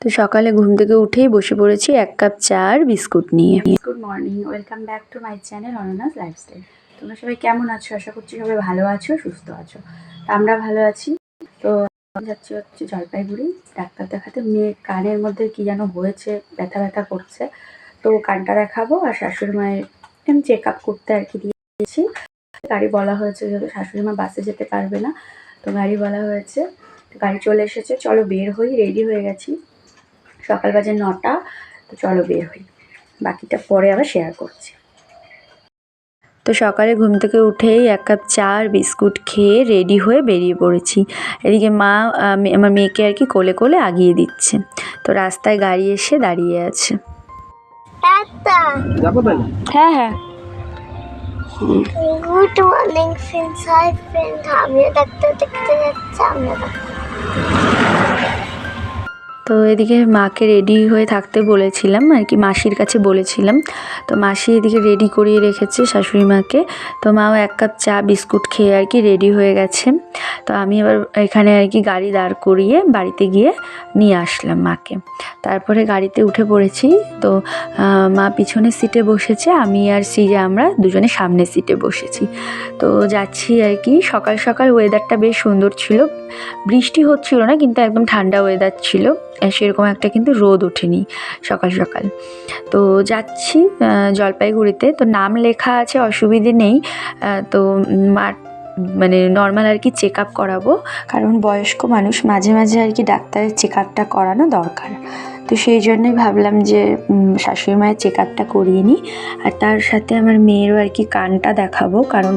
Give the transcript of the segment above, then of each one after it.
তো সকালে ঘুম থেকে উঠেই বসে পড়েছি এক কাপ চা আর বিস্কুট নিয়ে। Good morning welcome back to my channel অননাস lifestyle তোমরা সবাই কেমন আছো? আশা করছি সবাই ভালো আছো, সুস্থ আছো। আমরা ভালো আছি। তো যাচ্ছি হচ্ছে জলপাইগুড়ি। ডাক্তার দেখাতে। মেয়ে কানের মধ্যে কি যেন হয়েছে, ব্যথা ব্যথা করছে। তো কানটা দেখাবো আর শাশুড়ি মায়ের চেক আপ করতে আর কি দিয়েছি। গাড়ি বলা হয়েছে যেহেতু শাশুড়ি মা বাসে যেতে পারবে না, তো গাড়ি বলা হয়েছে। গাড়ি চলে এসেছে। চলো বের হই রেডি হয়ে গেছি। সকাল বাজে নটা তো চলো বের হই। বাকিটা পরে আবার শেয়ার করছি। তো সকালে ঘুম থেকে উঠেই এক কাপ চা আর বিস্কুট খেয়ে রেডি হয়ে বেরিয়ে পড়েছি। এদিকে মা আমার মেয়েকে আর কি কোলে কোলে আগিয়ে দিচ্ছে। তো রাস্তায় গাড়ি এসে দাঁড়িয়ে আছে। যাব হ্যাঁ হ্যাঁ। Good morning friends hi friend আমিও ডাক্তার দেখতে যাচ্ছি আমিও তো এদিকে মাকে রেডি হয়ে থাকতে বলেছিলাম, আর কি মাসির কাছে বলেছিলাম। তো মাসি এদিকে রেডি করিয়ে রেখেছে শাশুড়ি মাকে। তো মাও এক কাপ চা, বিস্কুট খেয়ে আর কি রেডি হয়ে গেছে। তো আমি এবার এখানে আর কি গাড়ি দাঁড় করিয়ে বাড়িতে গিয়ে নিয়ে আসলাম মাকে। তারপরে গাড়িতে উঠে পড়েছি। তো মা পিছনের সিটে বসেছে, আমি আর সিজে আমরা দুজনে সামনের সিটে বসেছি। তো যাচ্ছি আর কি, সকাল সকাল ওয়েদারটা বেশ সুন্দর ছিল। বৃষ্টি হচ্ছিল না, কিন্তু একদম ঠান্ডা ওয়েদার ছিল। সেরকম একটা কিন্তু রোদ ওঠেনি সকাল সকাল। তো যাচ্ছি জলপাইগুড়িতে। তো নাম লেখা আছে, অসুবিধে নেই। তো মা মানে নর্মাল আর কি চেক আপ করাবো। কারণ বয়স্ক মানুষ মাঝে মাঝে আর কি ডাক্তারের চেক আপটা করানো দরকার। তো সেই জন্যই ভাবলাম যে শাশুড়ি মায়ের চেক আপটা করিয়ে নিই। আর তার সাথে আমার মেয়েরও আর কি কানটা দেখাবো। কারণ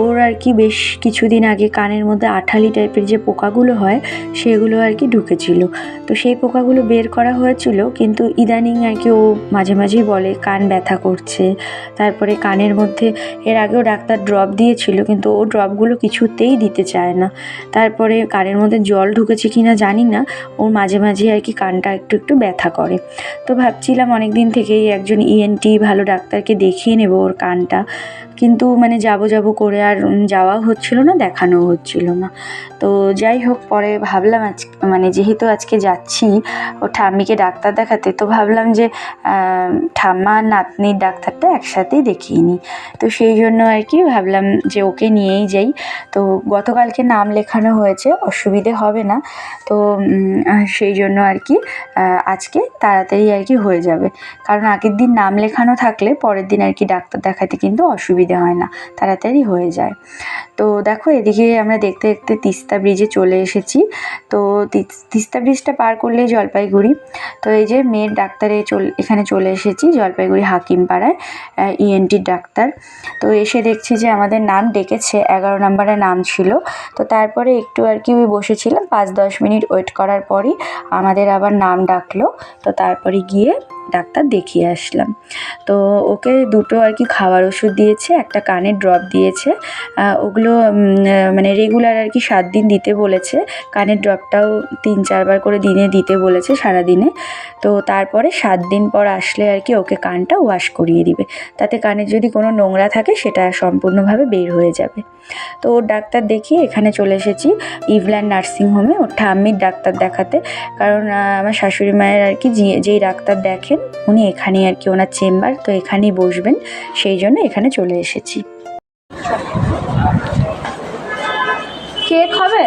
ওর আর কি বেশ কিছুদিন আগে কানের মধ্যে আঠালি টাইপের যে পোকাগুলো হয়, সেগুলো আর কি ঢুকেছিল। তো সেই পোকাগুলো বের করা হয়েছিল, কিন্তু ইদানিং আর কি ও মাঝে মাঝেই বলে, কান ব্যথা করছে। তারপরে কানের মধ্যে, এর আগেও ডাক্তার ড্রপ দিয়েছিল, কিন্তু ও ড্রপগুলো কিছুতেই দিতে চায় না। তারপরে কানের মধ্যে জল ঢুকেছে কি না জানি না। ওর মাঝে মাঝে আর কি কানটা একটু একটু ব্যথা করে। তো ভাবছিলাম অনেক দিন থেকেই একজন ইএনটি ভালো ডাক্তারকে দেখিয়ে নেব ওর কানটা। কিন্তু মানে যাব যাব করে আর উম, যাওয়াও হচ্ছিল না দেখানোও হচ্ছিল না। তো যাই হোক পরে ভাবলাম আজ মানে যেহেতু আজকে যাচ্ছি ও ঠাম্মিকে ডাক্তার দেখাতে তো ভাবলাম যে ঠাম্মা নাতনির ডাক্তারটা একসাথেই দেখিয়ে নিই। তো সেই জন্য আর কি ভাবলাম যে ওকে নিয়েই যাই। তো গতকালকে নাম লেখানো হয়েছে অসুবিধে হবে না। তো সেই জন্য আর কি আজকে তাড়াতাড়ি আর কি হয়ে যাবে। কারণ আগের দিন নাম লেখানো থাকলে পরের দিন আর কি ডাক্তার দেখাতে কিন্তু অসুবিধে হয় না, তাড়াতাড়ি হয়ে যায়। তো দেখো এদিকে আমরা দেখতে দেখতে তিস্তা ব্রিজে চলে এসেছি। তো তিস- তিস্তা ব্রিজটা পার করলেই জলপাইগুড়ি। তো এই যে মেয়ের ডাক্তারে চল, এখানে চলে এসেছি, জলপাইগুড়ি হাকিম পাড়ায় ইএনটির ডাক্তার। তো এসে দেখছি যে আমাদের নাম ডেকেছে, এগারো নম্বরে নাম ছিল। তো তারপরে একটু আর কি বসেছিলাম, পাঁচ দশ মিনিট ওয়েট করার পরই আমাদের আবার নাম ডাকলো। তো তারপরে গিয়ে ডাক্তার দেখিয়ে আসলাম। তো ওকে দুটো আর কি খাওয়ার ওষুধ দিয়েছে, একটা কানের ড্রপ দিয়েছে। ওগুলো মানে রেগুলার আর কি সাত দিন দিতে বলেছে। কানের ড্রপটাও তিন চারবার করে দিনে দিতে বলেছে সারা দিনে তো তারপরে সাত দিন পর আসলে আর কি ওকে কানটা ওয়াশ করিয়ে দিবে। তাতে কানের যদি কোনো নোংরা থাকে সেটা সম্পূর্ণভাবে বের হয়ে যাবে। তো ওর ডাক্তার দেখিয়ে এখানে চলে এসেছি ইভল্যান্ড নার্সিং হোমে। ওর ঠাম্মির ডাক্তার দেখাতে। কারণ আমার শাশুড়ি মায়ের আর কি যেই ডাক্তার দেখেন উনি এখানেই আর কি ওনার চেম্বার তো এখানেই বসবেন। সেই জন্য এখানে চলে এসেছি। কেক হবে?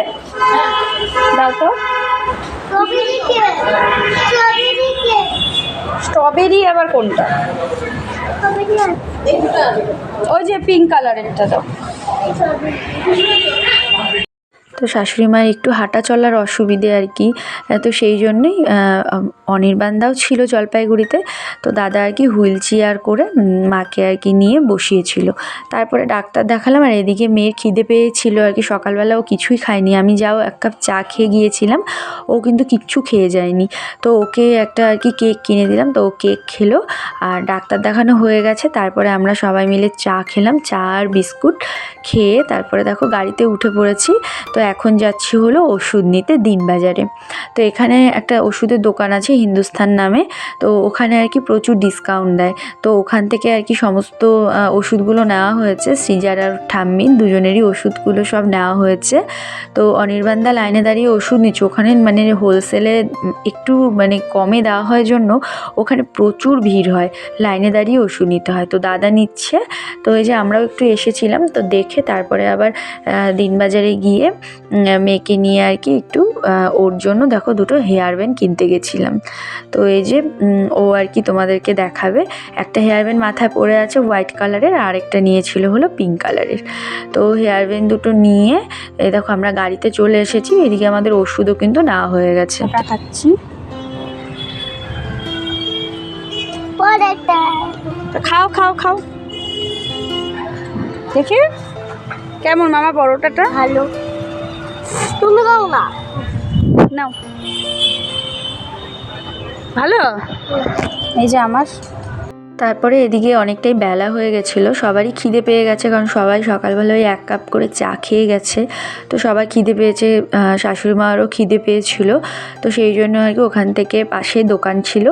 দাও তো। স্ট্রবেরি আবার কোনটা? ওই যে পিঙ্ক কালারেরটা দাও। তো শাশুড়ি মায়ের একটু হাঁটা চলার অসুবিধে আর কি। তো সেই জন্যই অনির্বাণদাও ছিল জলপাইগুড়িতে। তো দাদা আর কি হুইল চেয়ার করে মাকে আর কি নিয়ে বসিয়েছিল। তারপরে ডাক্তার দেখালাম আর এদিকে মেয়ের খিদে পেয়েছিল আর কি। সকালবেলা ও কিছুই খায়নি। আমি যাও এক কাপ চা খেয়ে গিয়েছিলাম। ও কিন্তু কিচ্ছু খেয়ে যায়নি। তো ওকে একটা আর কি কেক কিনে দিলাম। তো ও কেক খেলো আর ডাক্তার দেখানো হয়ে গেছে। তারপরে আমরা সবাই মিলে চা খেলাম। চা আর বিস্কুট খেয়ে তারপরে দেখো গাড়িতে উঠে পড়েছি। তো এখন যাচ্ছি হলো ওষুধ নিতে দিনবাজারে। তো এখানে একটা ওষুধের দোকান আছে হিন্দুস্থান নামে, তো ওখানে আর কি প্রচুর ডিসকাউন্ট দেয়। তো ওখান থেকে আর কি সমস্ত ওষুধগুলো নেওয়া হয়েছে। সৃজার আর ঠাম্মির দুজনেরই ওষুধগুলো সব নেওয়া হয়েছে। তো অনির্বাণদা লাইনে দাঁড়িয়ে ওষুধ নিচ্ছে। ওখানে মানে হোলসেলে একটু মানে কমে দেওয়া হয় জন্য ওখানে প্রচুর ভিড় হয়। লাইনে দাঁড়িয়ে ওষুধ নিতে হয়। তো দাদা নিচ্ছে। তো এই যে আমরাও একটু এসেছিলাম। তো দেখে তারপরে আবার দিনবাজারে গিয়ে মেয়েকে নিয়ে আর কি একটু ওর জন্য দেখো দুটো হেয়ার ব্যান্ড কিনতে গেছিলাম। তো এই যে ও আর কি তোমাদেরকে দেখাবে একটা হেয়ার ব্যান্ড মাথায় পড়ে আছে হোয়াইট কালারের আর একটা নিয়েছিল হলো পিঙ্ক কালারের তো হেয়ার ব্যান্ড দুটো নিয়ে এই দেখো আমরা গাড়িতে চলে এসেছি এদিকে আমাদের ওষুধও কিন্তু নেওয়া হয়ে গেছে। খাচ্ছি। খাও খাও খাও। দেখি কেমন মামা পরোটাটা? ভালো। না। নাও। ভালো? এই যে আমার। তারপরে এদিকে অনেকটাই বেলা হয়ে গেছিল। সবারই খিদে পেয়ে গেছে কারণ সবাই সকালবেলা ওই এক কাপ করে চা খেয়ে গেছে। তো সবাই খিদে পেয়েছে শাশুড়ি মারও খিদে পেয়েছিল। তো সেই জন্য আর কি ওখান থেকে পাশে দোকান ছিল।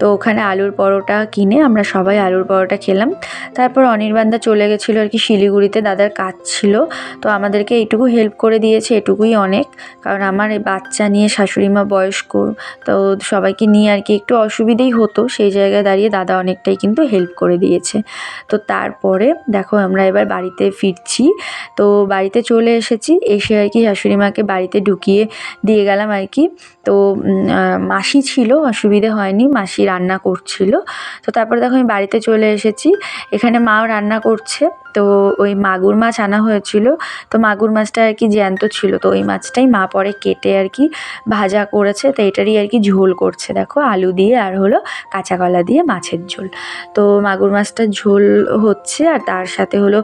তো ওখানে আলুর পরোটা কিনে আমরা সবাই আলুর পরোটা খেলাম। তারপর অনির্বাণদা চলে গেছিল আর কি শিলিগুড়িতে, দাদার কাজ ছিল। তো আমাদেরকে এইটুকু হেল্প করে দিয়েছে, এটুকুই অনেক। কারণ আমার এই বাচ্চা নিয়ে শাশুড়ি মা বয়স্ক, তো সবাইকে নিয়ে আর কি একটু অসুবিধেই হতো। সেই জায়গায় দাঁড়িয়ে দাদা অনেকটাই কিন্তু হেল্প করে দিয়েছে। তো তারপরে দেখো আমরা এবার বাড়িতে ফিরছি। তো বাড়িতে চলে এসেছি, এসে আর কি শাশুড়ি মাকে বাড়িতে ঢুকিয়ে দিয়ে গেলাম আর কি। তো মাসি ছিল, অসুবিধে হয়নি, মাসি রান্না করছিল। তো তারপরে দেখো আমি বাড়িতে চলে এসেছি, এখানে মাও রান্না করছে। তো ওই মাগুর মাছ আনা হয়েছিল, তো মাগুর মাছটা আর কি জ্যান্ত ছিল, তো ওই মাছটাই মা পরে কেটে আর কি ভাজা করেছে। তো এটারই আর কি ঝোল করছে, দেখো আলু দিয়ে আর হলো কাঁচা কলা দিয়ে মাছের ঝোল। তো মাগুর মাছটা ঝোল হচ্ছে আর তার সাথে হলো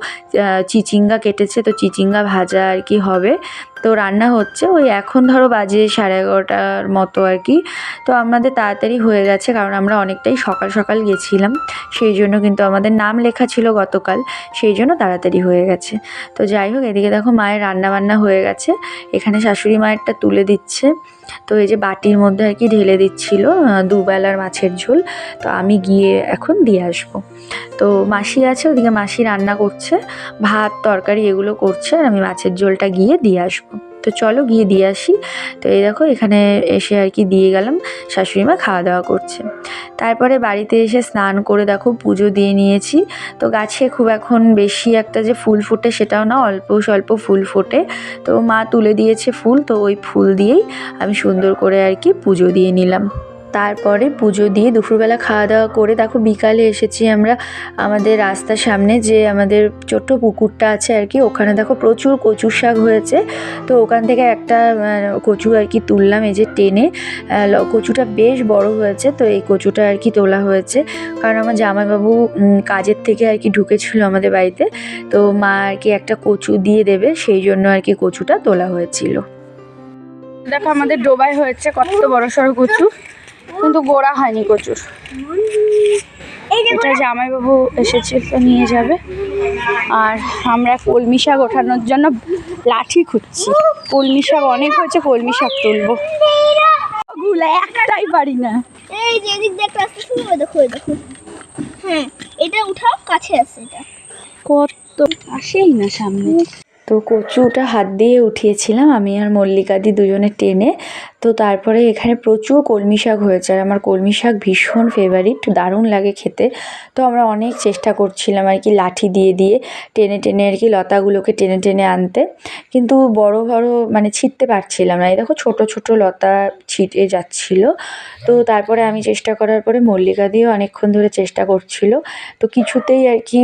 চিচিঙ্গা কেটেছে, তো চিচিঙ্গা ভাজা আর কি হবে। তো রান্না হচ্ছে, ওই এখন ধরো বাজে সাড়ে এগারোটার মতো আর কি। তো আমাদের তাড়াতাড়ি হয়ে গেছে, কারণ আমরা অনেকটাই সকাল সকাল গেছিলাম, সেই জন্য কিন্তু আমাদের নাম লেখা ছিল গতকাল, সেই জন্য তাড়াতাড়ি হয়ে গেছে। তো যাই হোক, এদিকে দেখো মায়ের রান্না বান্না হয়ে গেছে, এখানে শাশুড়ি মায়েরটা তুলে দিচ্ছে। তো এই যে বাটির মধ্যে আর কি ঢেলে দিচ্ছিল দুবেলার মাছের ঝোল, তো আমি গিয়ে এখন দিয়ে আসব। তো মাসি আছে, ওদিকে মাসি রান্না করছে, ভাত, তরকারি এগুলো করছে, আর আমি মাছের ঝোলটা গিয়ে দিয়ে আসব। তো চলো গিয়ে দিয়ে আসি। তো এই দেখো এখানে এসে আর কি দিয়ে গেলাম। শাশুড়ি মা খাওয়া দাওয়া করছে। তারপরে বাড়িতে এসে স্নান করে দেখো পুজো দিয়ে নিয়েছি। তো গাছে খুব এখন বেশি একটা যে ফুল ফোটে সেটাও না, অল্প স্বল্প ফুল ফোটে। তো মা তুলে দিয়েছে ফুল, তো ওই ফুল দিয়েই আমি সুন্দর করে আর কি পুজো দিয়ে নিলাম। তারপরে পুজো দিয়ে দুপুরবেলা খাওয়া দাওয়া করে দেখো বিকালে এসেছি আমরা আমাদের রাস্তার সামনে যে আমাদের ছোট্ট পুকুরটা আছে আর কি, ওখানে দেখো প্রচুর কচুর শাক হয়েছে। তো ওখান থেকে একটা কচু আর কি তুললাম এই যে টেনে। কচুটা বেশ বড় হয়েছে, তো এই কচুটা আর কি তোলা হয়েছে। কারণ আমার জামাইবাবু কাজের থেকে আর কি ঢুকেছিল আমাদের বাড়িতে। তো মা আর কি একটা কচু দিয়ে দেবে, সেই জন্য আর কি কচুটা তোলা হয়েছিল। দেখো আমাদের ডোবায় হয়েছে কত বড় সড়ো কচু। কিন্তু গোড়া হয়নি কচুর এটা জামাইবাবু এসেছে তো নিয়ে যাবে। আর আমরা কলমি শাক ওঠানোর জন্য লাঠি খুঁজছি। কলমি শাক অনেক হয়েছে কলমি শাক তুলবো। গুলা একটাই পারি না। এই যে এদিক দেখো দেখো। হ্যাঁ এটা উঠাও কাছে আছে এটা। কত আসেই না সামনে। তো কচুটা হাত দিয়ে উঠিয়েছিলাম আমি আর মল্লিকাদি দুজনে টেনে তো তারপরে এখানে প্রচুর কলমি শাক হয়েছে আর আমার কলমি শাক ভীষণ ফেভারিট দারুণ লাগে খেতে। তো আমরা অনেক চেষ্টা করছিলাম আর কি লাঠি দিয়ে দিয়ে টেনে টেনে আর কি লতাগুলোকে টেনে টেনে আনতে। কিন্তু বড় বড় মানে ছিটতে পারছিলাম না। এই দেখো ছোট ছোট লতা ছিটে যাচ্ছিল। তো তারপরে আমি চেষ্টা করার পরে মল্লিকা দিয়েও অনেকক্ষণ ধরে চেষ্টা করছিল। তো কিছুতেই আর কি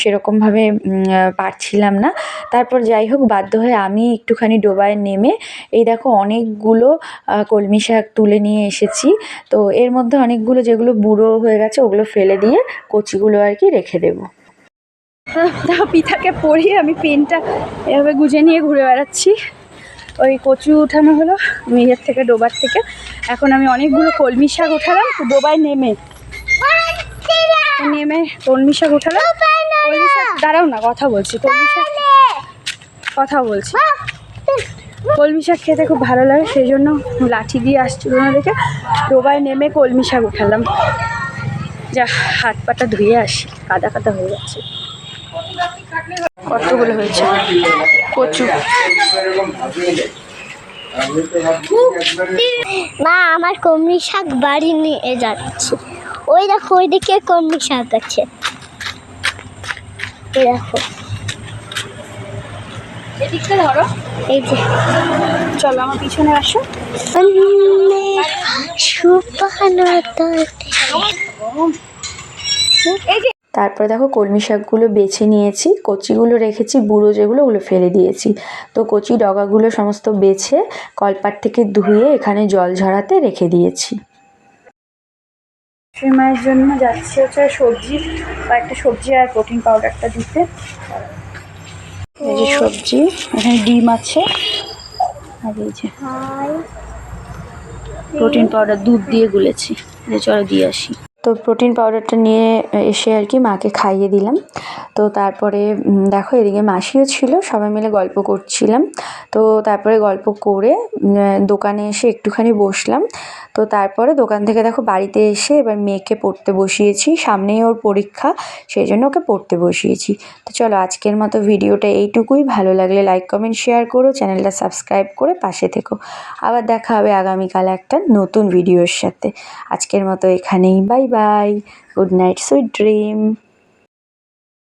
সেরকমভাবে পারছিলাম না। তারপর যাই হোক বাধ্য হয়ে আমি একটুখানি ডোবায় নেমে এই দেখো অনেকগুলো কলমি শাক তুলে নিয়ে এসেছি। তো এর মধ্যে অনেকগুলো যেগুলো বুড়ো হয়ে গেছে, ওগুলো ফেলে দিয়ে কচিগুলো আর কি রেখে দেবো। পিঠাকে পরিয়ে আমি পেনটা এভাবে গুজে নিয়ে ঘুরে বেড়াচ্ছি। ওই কচু উঠানো হলো মেয়ের থেকে, ডোবার থেকে। এখন আমি অনেকগুলো কলমি শাক উঠালাম ডোবায় নেমে। নেমে কলমি শাক উঠালাম। কলমি শাক, দাঁড়াও না, কথা বলছি। কলমি শাক, কথা বলছি। কলমি শাক খেতে খুব ভালো লাগে সেই জন্য লাঠি দিয়ে আসছিল না দেখে ডোবায় নেমে কলমি শাক উঠালাম যা, হাত পাটা ধুয়ে আসি, কাদা কাদা হয়ে যাচ্ছে। কতগুলো হয়েছে? কচু। মা, আমার কমলি শাক বাড়ি নিয়ে যাচ্ছে। ওই দেখো, ওইদিকে কমলি শাক আছে। দেখো। এদিকটা ধরো। এই যে। চলো আমার পিছনে আসো। সুপানো তারপরে দেখো কলমি শাকগুলো বেছে নিয়েছি। কচিগুলো রেখেছি বুড়ো যেগুলো ওগুলো ফেলে দিয়েছি। তো কচি ডগাগুলো সমস্ত বেছে কলপাট থেকে ধুয়ে এখানে জল ঝরাতে রেখে দিয়েছি। মায়ের জন্য যাচ্ছে হচ্ছে সবজি বা একটা সবজি আর প্রোটিন পাউডারটা দিতে। এই যে সবজি এখানে ডিম আছে। আর এই যে প্রোটিন পাউডার দুধ দিয়ে গুলেছি। চলো দিয়ে আসি। তো প্রোটিন পাউডারটা নিয়ে এসে আর কি মাকে খাইয়ে দিলাম। তো তারপরে দেখো এদিকে মাসিও ছিল, সবাই মিলে গল্প করছিলাম। তো তারপরে গল্প করে দোকানে এসে একটুখানি বসলাম। তো তারপরে দোকান থেকে দেখো বাড়িতে এসে এবার মেয়েকে পড়তে বসিয়েছি, সামনেই ওর পরীক্ষা, সেই জন্য ওকে পড়তে বসিয়েছি। তো চলো আজকের মতো ভিডিওটা এইটুকুই, ভালো লাগলে লাইক কমেন্ট শেয়ার করো, চ্যানেলটা সাবস্ক্রাইব করে পাশে থেকো। আবার দেখা হবে আগামীকাল একটা নতুন ভিডিওর সাথে। আজকের মতো এখানেই bye bye good night sweet dream